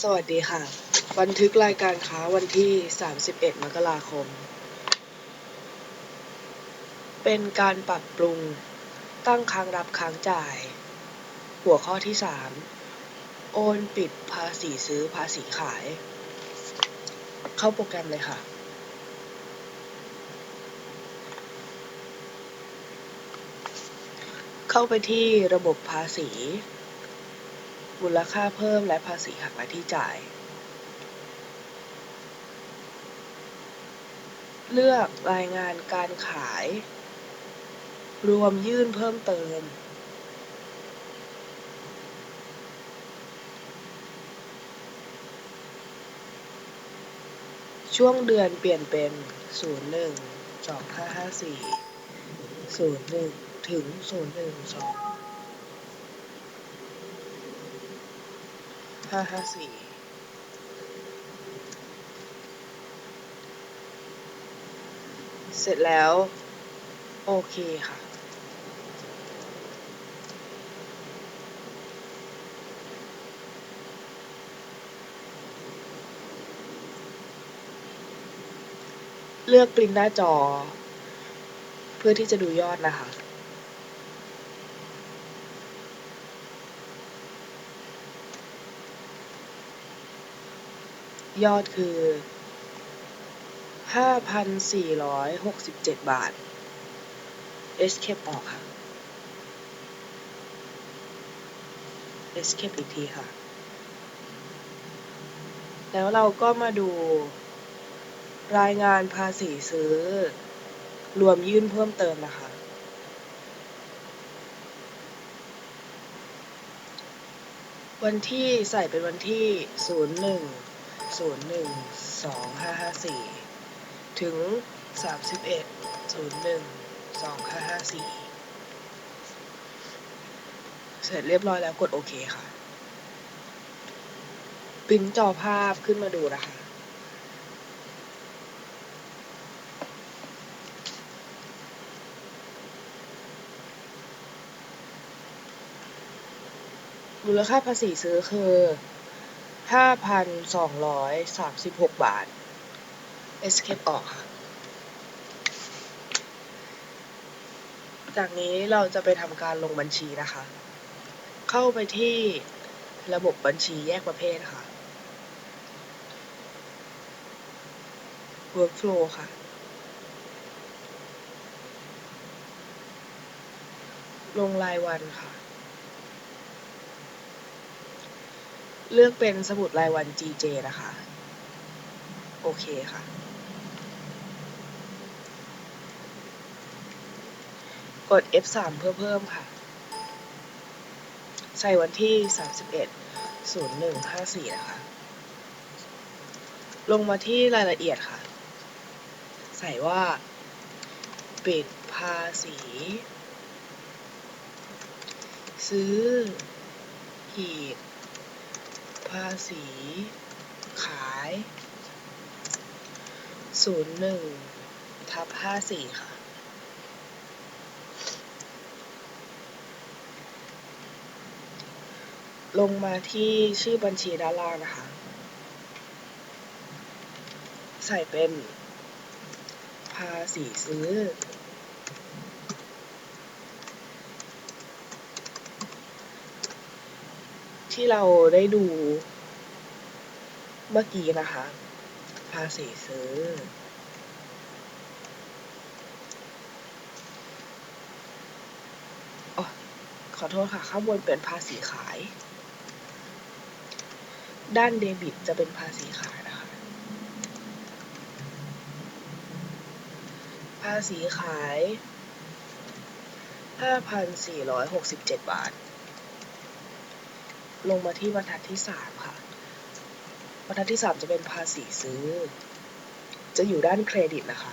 สวัสดีค่ะ บันทึกรายการค้าวันที่ 31 มกราคม เป็นการปรับปรุง ตั้งค้างรับค้างจ่าย หัวข้อที่ 3 โอนปิดภาษีซื้อภาษีขาย เข้าโปรแกรมเลยค่ะ เข้าไปที่ระบบภาษี มูลค่าเพิ่มและภาษีหักหน้าที่จ่าย เลือกรายงานการขาย รวมยื่นเพิ่มเติม ช่วงเดือนเปลี่ยนเป็น 01 2554 01 ถึง 012 ห้าห้าสี่เสร็จแล้ว โอเคค่ะ เลือกปริ้นหน้าจอ เพื่อที่จะดูยอดนะคะ ยอดคือ 5,467 บาท escape ออกค่ะ escape อีกทีค่ะ แล้วเราก็มาดู รายงานภาษีซื้อ รวมยื่นเพิ่มเติมนะคะ วันที่ใส่เป็นวันที่ 01 ศูนย์หนึ่งสองห้าห้าสี่ถึงสามสิบเอ็ดศูนย์หนึ่งสองห้าห้าสี่เสร็จเรียบร้อยแล้วกดโอเคค่ะปริ้นจอภาพขึ้นมาดูนะคะมูลค่าภาษีซื้อคือ ห้าพันสองร้อยสามสิบหกบาท escape ออกค่ะ จากนี้เราจะไปทำการลงบัญชีนะคะ เข้าไปที่ระบบบัญชีแยกประเภทค่ะ workflow ค่ะ ลงรายวันค่ะ เลือกเป็นสมุดรายวัน GJ นะคะ โอเคค่ะ กด F3 เพื่อเพิ่มค่ะ ใส่วันที่ 31 0154 นะคะ ลงมาที่รายละเอียดค่ะ ใส่ว่า ปิดภาษี ซื้อหีด ภาษี ขาย 01 ทับ 54 ค่ะ ลงมาที่ชื่อบัญชีด้านล่างนะคะ ใส่เป็นภาษีซื้อ ที่เราได้ดูเมื่อกี้นะคะ ภาษีซื้ออขอโทษค่ะ ข้างบนเป็นภาษีขาย ด้านเดบิตจะเป็นภาษีขายนะคะ ภาษีขาย 5,467 บาท ลงมาที่บรรทัดที่สามค่ะ บรรทัดที่สามจะเป็นภาษีซื้อ จะอยู่ด้านเครดิตนะคะ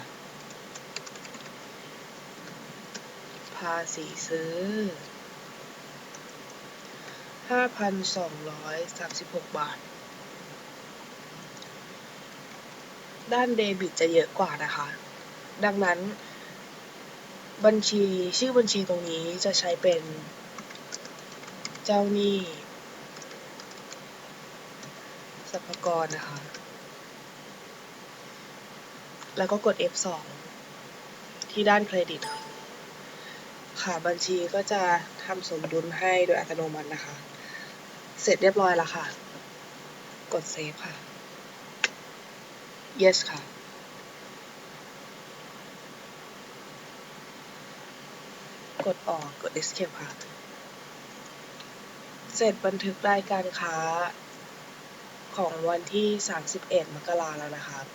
ภาษีซื้อ 5,236 บาท ด้านเดบิตจะเยอะกว่านะคะ ดังนั้นบัญชีชื่อบัญชีตรงนี้จะใช้เป็น เจ้าหนี้ รพากรนะคะ แล้วก็กด F2 ที่ด้านเครดิตค่ะค่ะ บัญชีก็จะทำสมดุลให้โดยอัตโนมัตินะคะ เสร็จเรียบร้อยแล้วค่ะ กดเซฟค่ะ yes ค่ะกดออกกด escape ค่ะ เสร็จบันทึกรายการค้า ของวันที่ 31 มกราแล้วนะครับ